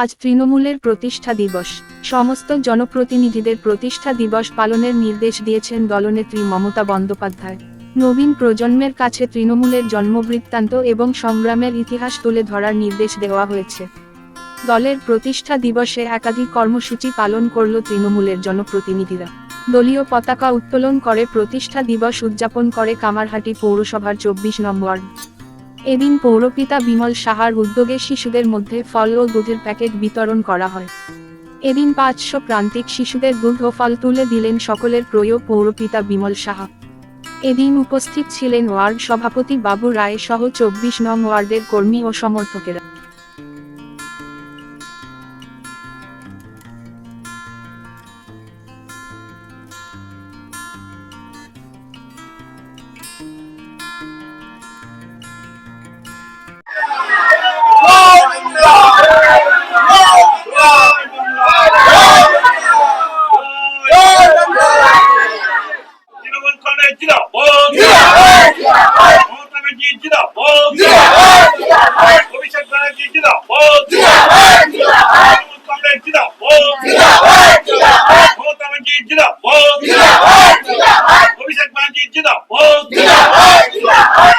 আজ তৃণমূলের প্রতিষ্ঠা দিবস। সমস্ত জনপ্রতিনিধিদের প্রতিষ্ঠা দিবস পালনের নির্দেশ দিয়েছেন দলনেত্রী মমতা বন্দ্যোপাধ্যায়। নবীন প্রজন্মের কাছে তৃণমূলের জন্মবৃত্তান্ত এবং সংগ্রামের ইতিহাস তুলে ধরার নির্দেশ দেওয়া হয়েছে। দলের প্রতিষ্ঠা দিবসে একাধিক কর্মসূচি পালন করল তৃণমূলের জনপ্রতিনিধিরা। দলীয় পতাকা উত্তোলন করে প্রতিষ্ঠা দিবস উদযাপন করে কামারহাটি পৌরসভার চব্বিশ নম্বর এদিন পৌরপিতা বিমল সাহার উদ্যোগে শিশুদের মধ্যে ফল ও দুধের প্যাকেট বিতরণ করা হয়। এদিন পাঁচশো প্রান্তিক শিশুদের দুধ ও ফল তুলে দিলেন সকলের প্রয়ো পৌরপিতা বিমল সাহা। এদিন উপস্থিত ছিলেন ওয়ার্ড সভাপতি বাবু রায় সহ চব্বিশ নং ওয়ার্ডের কর্মী ও সমর্থকেরা। ব্যানার্জি জিন্দাবাদ। অভিষেক ব্যানার্জি জিন্দাবাদ। কংগ্রেস জিন্দাবাদ। মমতা ব্যানার্জি জিন্দাবাদ। অভিষেক ব্যানার্জি জিন্দাবাদ।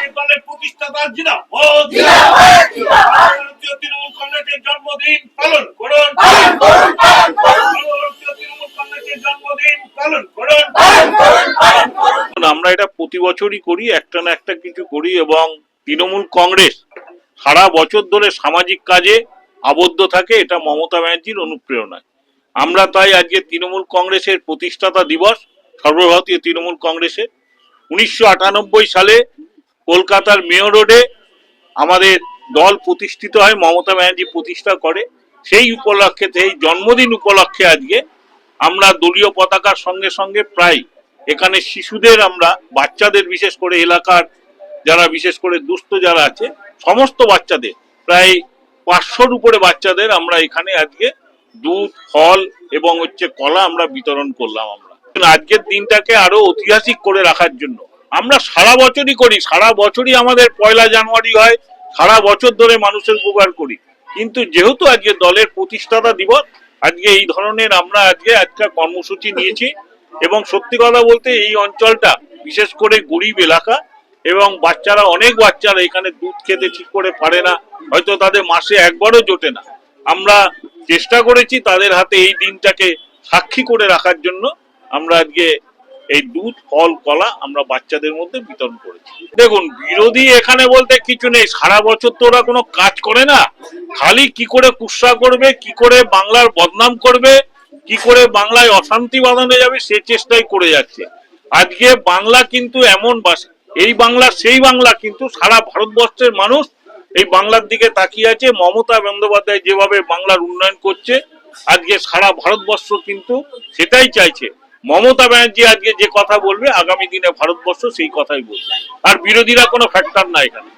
এই দলের প্রতিষ্ঠাতা জিন্দাবাদ। প্রতি বছরই করি, একটা না একটা কিছু করি এবং তৃণমূল কংগ্রেস সারা বছর ধরে সামাজিক কাজে আবদ্ধ থাকে, এটা মমতা ব্যানার্জির অনুপ্রেরণায় আমরা তাই আজকে তৃণমূল কংগ্রেসের প্রতিষ্ঠাতা দিবস, সর্বভারতীয় তৃণমূল কংগ্রেসের। উনিশশো আটানব্বই সালে কলকাতার মেয়র রোডে আমাদের দল প্রতিষ্ঠিত হয়, মমতা ব্যানার্জি প্রতিষ্ঠা করে। সেই উপলক্ষে, সেই জন্মদিন উপলক্ষে আজকে আমরা দলীয় পতাকার সঙ্গে সঙ্গে প্রায় এখানে শিশুদের আমরা, বাচ্চাদের বিশেষ করে এলাকার যারা, বিশেষ করে দুস্থ যারা আছে, সমস্ত বাচ্চাদের, প্রায় পাঁচশোর উপরে বাচ্চাদের আমরা এখানে আজকে দুধ, ফল এবং হচ্ছে কলা আমরা বিতরণ করলাম আমরা। আজকের দিনটাকে আরও ঐতিহাসিক করে রাখার জন্য। আমরা সারা বছরই করি, সারা বছরই আমাদের পয়লা জানুয়ারি হয়, সারা বছর ধরে মানুষের উপকার করি। কিন্তু যেহেতু আজকে দলের প্রতিষ্ঠাতা দিবস, আজকে এই ধরনের আমরা আজকে একটা কর্মসূচি নিয়েছি এবং সত্যি কথা বলতে এই অঞ্চলটা, বিশেষ করে গরিব এলাকা, এবং বাচ্চারা, অনেক বাচ্চারা এখানে দুধ খেতে ঠিক করে পারে না, হয়তো তাদের মাসে একবারও জোটে না। আমরা চেষ্টা করেছি তাদের হাতে এই দিনটাকে সাক্ষী করে রাখার জন্য। আমরা আজকে এই দুধ, ফল, কলা আমরা বাচ্চাদের মধ্যে বিতরণ করেছি। দেখুন, বিরোধী এখানে বলতে কিছু নেই, সারা বছর তো ওরা কোনো কাজ করে না। খালি কি করে কুৎসা করবে, কি করে বাংলার বদনাম করবে কি করে বাংলায় অশান্তি বাঁধানো যাবে সে চেষ্টাই করে যাচ্ছে। আজকে বাংলা কিন্তু এমন ভাষা এই বাংলা, সেই বাংলা কিন্তু সারা ভারতবর্ষের মানুষ এই বাংলার দিকে তাকিয়ে আছে। মমতা বন্দ্যোপাধ্যায় যেভাবে বাংলার উন্নয়ন করছে, আজকে সারা ভারতবর্ষ কিন্তু সেটাই চাইছে। মমতা ব্যানার্জি আজকে যে কথা বলবে, আগামী দিনে ভারতবর্ষ সেই কথাই বলবে। আর বিরোধীরা কোনো ফ্যাক্টর না এখানে।